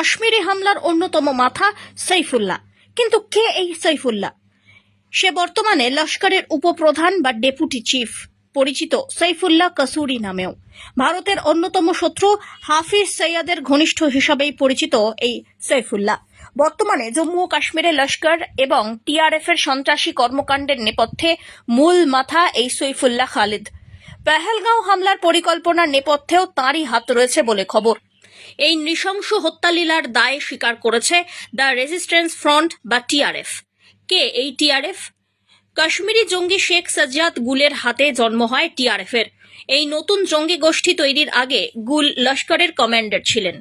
কাশ্মীরি হামলার অন্যতম মাথা সাইফুল্লাহ কিন্তু কে এই সাইফুল্লাহ সে বর্তমানে লস্করের উপপ্রধান বা ডেপুটি চিফ, পরিচিত সাইফুল্লাহ কাসুরি নামেও। ভারতের অন্যতম শত্রু হাফিজ সৈয়াদের ঘনিষ্ঠ হিসাবেই পরিচিত এই সাইফুল্লাহ বর্তমানে জম্মু ও কাশ্মীরে লস্কর এবং টিআরএফ এর সন্ত্রাসী কর্মকাণ্ডের নেপথ্যে মূল মাথা এই সৈফুল্লাহ খালিদ। পেহেলগাঁও হামলার পরিকল্পনার নেপথ্যেও তাঁরই হাত রয়েছে বলে খবর। এই নৃশংস হত্যালীলার দায় স্বীকার করেছে দ্য রেজিস্ট্যান্স ফ্রন্ট বা টিআরএফ কে এই টিআরএফ কাশ্মীরি জঙ্গি শেখ সাজ্জাদ গুলের হাতে জন্ম হয় টিআরএফের এই নতুন জঙ্গি গোষ্ঠী তৈরির আগে গুল লস্করের কমান্ডার ছিলেন।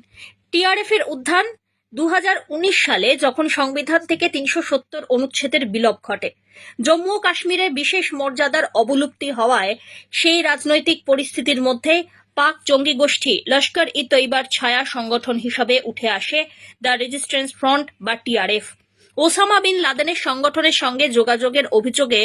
টিআরএফের উত্থান দু হাজার উনিশ সালে যখন সংবিধান থেকে তিনশো সত্তর অনুচ্ছেদের বিলোপ ঘটে, জম্মু ও কাশ্মীরে বিশেষ মর্যাদার অবলুপ্তি হওয়ায় সেই রাজনৈতিক পরিস্থিতির মধ্যে পাক জঙ্গি গোষ্ঠী লস্কর ই তৈবার ছায়া সংগঠন হিসাবে উঠে আসে দ্য রেজিস্ট্যান্স ফ্রন্ট বা টিআরএফ ওসামা বিন লাদেনের সংগঠনের সঙ্গে যোগাযোগের অভিযোগে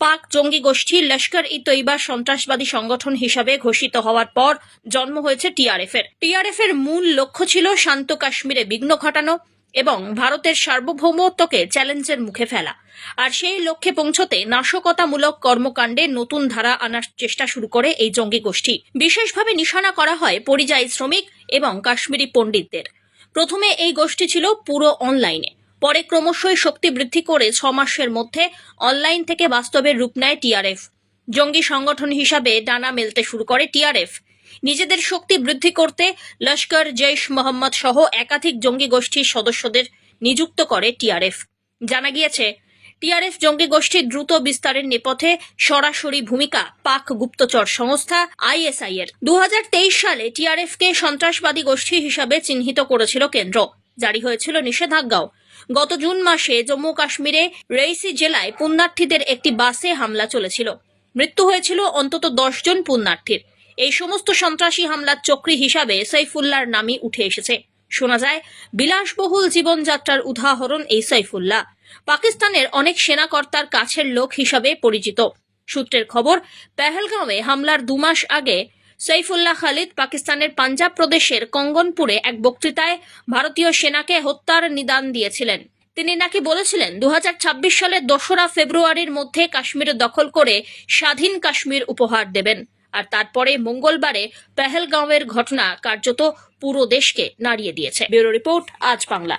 পাক জঙ্গি গোষ্ঠী লস্কর ই তৈবা সন্ত্রাসবাদী সংগঠন হিসাবে ঘোষিত হওয়ার পর জন্ম হয়েছে টিআরএফ এর। টিআরএফ এর মূল লক্ষ্য ছিল শান্ত কাশ্মীরে বিঘ্ন ঘটানো এবং ভারতের সার্বভৌমত্বকে চ্যালেঞ্জের মুখে ফেলা। আর সেই লক্ষ্যে পৌঁছতে নাশকতামূলক কর্মকাণ্ডে নতুন ধারা আনার চেষ্টা শুরু করে এই জঙ্গি গোষ্ঠী। বিশেষভাবে নিশানা করা হয় পরিযায়ী শ্রমিক এবং কাশ্মীরি পণ্ডিতদের। প্রথমে এই গোষ্ঠী ছিল পুরো অনলাইনে। পরে ক্রমশই শক্তি বৃদ্ধি করে ছ মাসের মধ্যে অনলাইন থেকে বাস্তবের রূপ নেয় টিআরএফ। জঙ্গি সংগঠন হিসাবে ডানা মেলতে শুরু করে টিআরএফ। নিজেদের শক্তি বৃদ্ধি করতে লস্কর, জৈশ মোহাম্মদ সহ একাধিক জঙ্গি গোষ্ঠীর সদস্যদের নিযুক্ত করে টিআরএফ। জানা গিয়েছে, টিআরএফ জঙ্গি গোষ্ঠীর দ্রুত বিস্তারের নেপথে সরাসরি ভূমিকা পাক গুপ্তচর সংস্থা আইএসআই এর। দু হাজার তেইশ সালে টিআরএফ কে সন্ত্রাসবাদী গোষ্ঠী হিসাবে চিহ্নিত করেছিল কেন্দ্র। জারি হয়েছিল নিষেধাজ্ঞাও। গত জুন মাসে জম্মু কাশ্মীরে রেইসি জেলায় পুণ্যার্থীদের একটি বাসে হামলা চলেছিল। মৃত্যু হয়েছিল অন্তত দশ জন পুণ্যার্থীর। এই সমস্ত সন্ত্রাসী হামলার চক্রী হিসাবে সাইফুল্লাহর নামই উঠে এসেছে। শোনা যায়, বিলাসবহুল জীবনযাত্রার উদাহরণ এই সাইফুল্লাহ পাকিস্তানের অনেক সেনাকর্তার কাছের লোক হিসাবে পরিচিত। সূত্রের খবর, পেহেলগাঁওয়ে হামলার দুমাস আগে সৈফুল্লাহ খালিদ পাকিস্তানের পাঞ্জাব প্রদেশের কঙ্গনপুরে এক বক্তৃতায় ভারতীয় সেনাকে হত্যার নিদান দিয়েছিলেন। তিনি নাকি বলেছিলেন দু হাজার ছাব্বিশ সালের দোসরা ফেব্রুয়ারির মধ্যে কাশ্মীর দখল করে স্বাধীন কাশ্মীর উপহার দেবেন। আর তারপরে মঙ্গলবারে পেহেলগাঁওয়ের ঘটনা কার্যত পুরো দেশকে নাড়িয়ে দিয়েছে। ব্যুরো রিপোর্ট, আজ বাংলা।